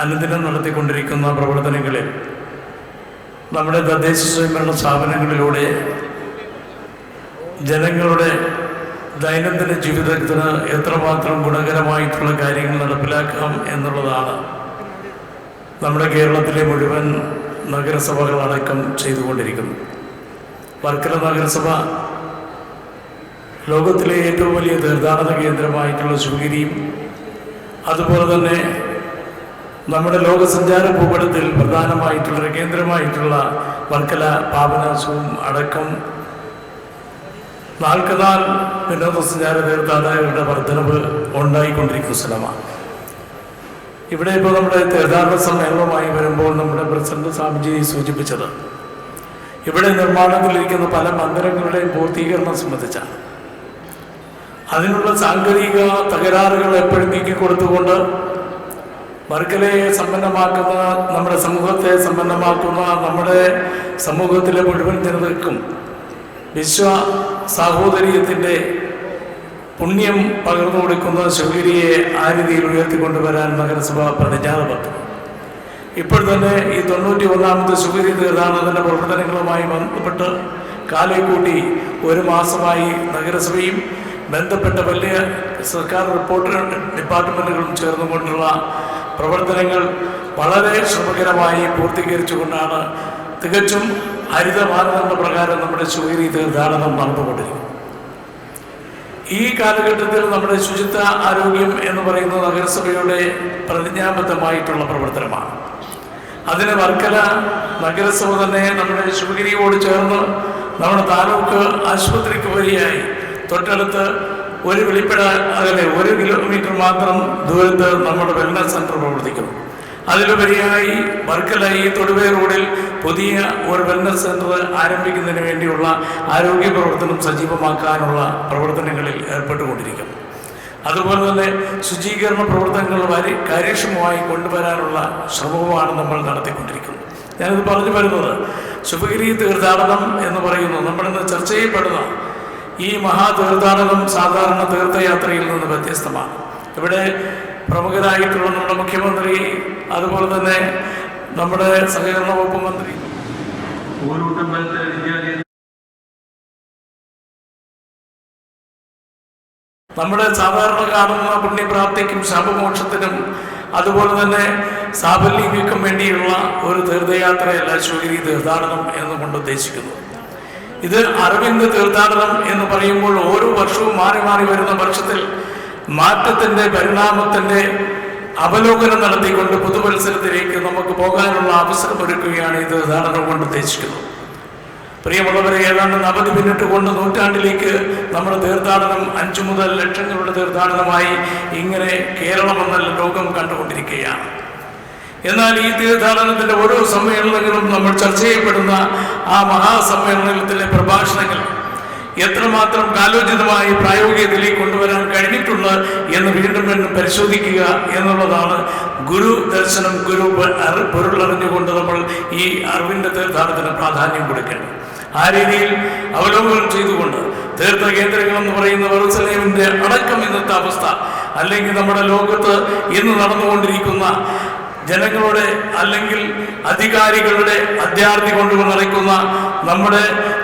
അനുദിനം നടത്തിക്കൊണ്ടിരിക്കുന്ന പ്രവർത്തനങ്ങളിൽ നമ്മുടെ തദ്ദേശ സ്വയംഭരണ സ്ഥാപനങ്ങളിലൂടെ ജനങ്ങളുടെ ദൈനംദിന ജീവിതത്തിന് എത്രമാത്രം ഗുണകരമായിട്ടുള്ള കാര്യങ്ങൾ നടപ്പിലാക്കാം എന്നുള്ളതാണ് നമ്മുടെ കേരളത്തിലെ മുഴുവൻ നഗരസഭകളടക്കം ചെയ്തുകൊണ്ടിരിക്കുന്നു വർക്കല നഗരസഭ ലോകത്തിലെ ഏറ്റവും വലിയ തീർത്ഥാടന കേന്ദ്രമായിട്ടുള്ള ശിവഗിരിയും അതുപോലെ തന്നെ നമ്മുടെ ലോകസഞ്ചാര ഭൂപടത്തിൽ പ്രധാനമായിട്ടുള്ള കേന്ദ്രമായിട്ടുള്ള വർക്കല പാപനാശവും അടക്കം നാൾക്കുനാൾ വിനോദസഞ്ചാര തീർത്ഥാടകരുടെ വർധനവ് ഉണ്ടായിക്കൊണ്ടിരിക്കുന്ന സ്ഥലമാണ്. ഇവിടെ ഇപ്പോൾ നമ്മുടെ തീർത്ഥാടന സമ്മേളനവുമായി വരുമ്പോൾ നമ്മുടെ പ്രസിഡന്റ് സ്വാമിജി സൂചിപ്പിച്ചത് ഇവിടെ നിർമ്മാണത്തിലിരിക്കുന്ന പല മന്ദിരങ്ങളുടെയും പൂർത്തീകരണം സംബന്ധിച്ചാണ്. അതിനുള്ള സാങ്കേതിക തകരാറുകൾ എപ്പോഴും നീക്കിക്കൊടുത്തുകൊണ്ട് വർക്കലയെ സമ്പന്നമാക്കുന്ന നമ്മുടെ സമൂഹത്തെ സമ്പന്നമാക്കുന്ന നമ്മുടെ സമൂഹത്തിലെ മുഴുവൻ ജനതയ്ക്കും വിശ്വ സാഹോദര്യത്തിന്റെ പുണ്യം പകർന്നു കൊടുക്കുന്ന ശിവഗിരിയെ ആ രീതിയിൽ ഉയർത്തിക്കൊണ്ടുവരാൻ നഗരസഭ പ്രതിജ്ഞാബദ്ധം. ഇപ്പോൾ തന്നെ ഈ തൊണ്ണൂറ്റി ഒന്നാമത് ശിവഗിരി തീർത്ഥാടനത്തിന്റെ പ്രവർത്തനങ്ങളുമായി ബന്ധപ്പെട്ട് കാലേക്കൂട്ടി ഒരു മാസമായി നഗരസഭയും ബന്ധപ്പെട്ട വലിയ സർക്കാർ റിപ്പോർട്ട് ഡിപ്പാർട്ട്മെന്റുകളും ചേർന്നുകൊണ്ടുള്ള പ്രവർത്തനങ്ങൾ വളരെ ശ്രമകരമായി പൂർത്തീകരിച്ചുകൊണ്ടാണ് തികച്ചും ഹരിത മാനദണ്ഡ പ്രകാരം നമ്മുടെ ശിവഗിരി തീർത്ഥാടനം നടന്നുകൊണ്ടിരിക്കുന്നത്. ഈ കാലഘട്ടത്തിൽ നമ്മുടെ ശുചിത്വ ആരോഗ്യം എന്ന് പറയുന്ന നഗരസഭയുടെ പ്രതിജ്ഞാബദ്ധമായിട്ടുള്ള പ്രവർത്തനമാണ്. അതിന് വർക്കല നഗരസഭ തന്നെ നമ്മുടെ ശിവഗിരിയോട് ചേർന്ന് നമ്മുടെ താലൂക്ക് ആശുപത്രിക്ക് വഴിയായി തൊട്ടടുത്ത് ഒരു വെളിപ്പട അകലെ ഒരു കിലോമീറ്റർ മാത്രം ദൂരത്ത് നമ്മുടെ വെൽനസ് സെന്റർ പ്രവർത്തിക്കുന്നു. അതിലുപരിയായി വർക്കല ഈ തൊടുവേ റോഡിൽ പുതിയ ഒരു വെൽനസ് സെന്റർ ആരംഭിക്കുന്നതിന് വേണ്ടിയുള്ള ആരോഗ്യ പ്രവർത്തനം സജീവമാക്കാനുള്ള പ്രവർത്തനങ്ങളിൽ ഏർപ്പെട്ടുകൊണ്ടിരിക്കുന്നു. അതുപോലെ തന്നെ ശുചീകരണ പ്രവർത്തനങ്ങൾ വരെ കാര്യക്ഷമമായി കൊണ്ടുവരാനുള്ള ശ്രമവുമാണ് നമ്മൾ നടത്തിക്കൊണ്ടിരിക്കുന്നത്. ഞാനിത് പറഞ്ഞു വരുന്നത് ശുഭഗിരി തീർത്ഥാടനം എന്ന് പറയുന്നു നമ്മളിന്ന് ചർച്ച ചെയ്യപ്പെടുന്ന ഈ മഹാതീർത്ഥാടനം സാധാരണ തീർത്ഥയാത്രയിൽ നിന്ന് വ്യത്യസ്തമാണ്. ഇവിടെ പ്രമുഖരായിട്ടുള്ള നമ്മുടെ മുഖ്യമന്ത്രി അതുപോലെ തന്നെ നമ്മുടെ സഹകരണ വകുപ്പ് മന്ത്രി. നമ്മുടെ സാധാരണ കാണുന്ന പുണ്യപ്രാപ്തിക്കും ശാപമോക്ഷത്തിനും അതുപോലെ തന്നെ സാഫല്യങ്ങൾക്കും വേണ്ടിയുള്ള ഒരു തീർത്ഥയാത്രയല്ല ശിവഗിരി തീർത്ഥാടനം എന്നുകൊണ്ട് ഉദ്ദേശിക്കുന്നു. ഇത് അരവിന്ദ് തീർത്ഥാടനം എന്ന് പറയുമ്പോൾ ഓരോ വർഷവും മാറി മാറി വരുന്ന വർഷത്തിൽ മാറ്റത്തിന്റെ പരിണാമത്തിന്റെ അവലോകനം നടത്തിക്കൊണ്ട് പുതുവത്സരത്തിലേക്ക് നമുക്ക് പോകാനുള്ള അവസരം ഒരുക്കുകയാണ് ഈ തീർത്ഥാടനം കൊണ്ട് ഉദ്ദേശിക്കുന്നത് പ്രിയമുള്ളവരെ ഏതാണ്ട് നവതി പിന്നിട്ട് കൊണ്ട് നൂറ്റാണ്ടിലേക്ക് നമ്മുടെ തീർത്ഥാടനം അഞ്ചു മുതൽ ലക്ഷങ്ങളുടെ തീർത്ഥാടനമായി ഇങ്ങനെ കേരളം എന്നല്ല ലോകം കണ്ടുകൊണ്ടിരിക്കുകയാണ്. എന്നാൽ ഈ തീർത്ഥാടനത്തിന്റെ ഓരോ സമ്മേളനങ്ങളും നമ്മൾ ചർച്ച ചെയ്യപ്പെടുന്ന ആ മഹാസമ്മേളനത്തിലെ പ്രഭാഷണങ്ങൾ എത്രമാത്രം കാലോചിതമായി പ്രായോഗികതയിലേക്ക് കൊണ്ടുവരാൻ കഴിഞ്ഞിട്ടുണ്ട് എന്ന് വീണ്ടും വീണ്ടും പരിശോധിക്കുക എന്നുള്ളതാണ് ഗുരു ദർശനം ഗുരു പൊരുളറിഞ്ഞുകൊണ്ട് നമ്മൾ ഈ അറിവിന്റെ തീർത്ഥാടനത്തിന് പ്രാധാന്യം കൊടുക്കേണ്ടത്. ആ രീതിയിൽ അവലോകനം ചെയ്തുകൊണ്ട് തീർത്ഥ കേന്ദ്രങ്ങൾ എന്ന് പറയുന്ന വെറുസലേമിന്റെ അടക്കം ഇന്നത്തെ അവസ്ഥ അല്ലെങ്കിൽ നമ്മുടെ ലോകത്ത് ഇന്ന് നടന്നുകൊണ്ടിരിക്കുന്ന ജനങ്ങളുടെ അല്ലെങ്കിൽ അധികാരികളുടെ അധ്യാർത്ഥി കൊണ്ടുവന്നിറക്കുന്ന നമ്മുടെ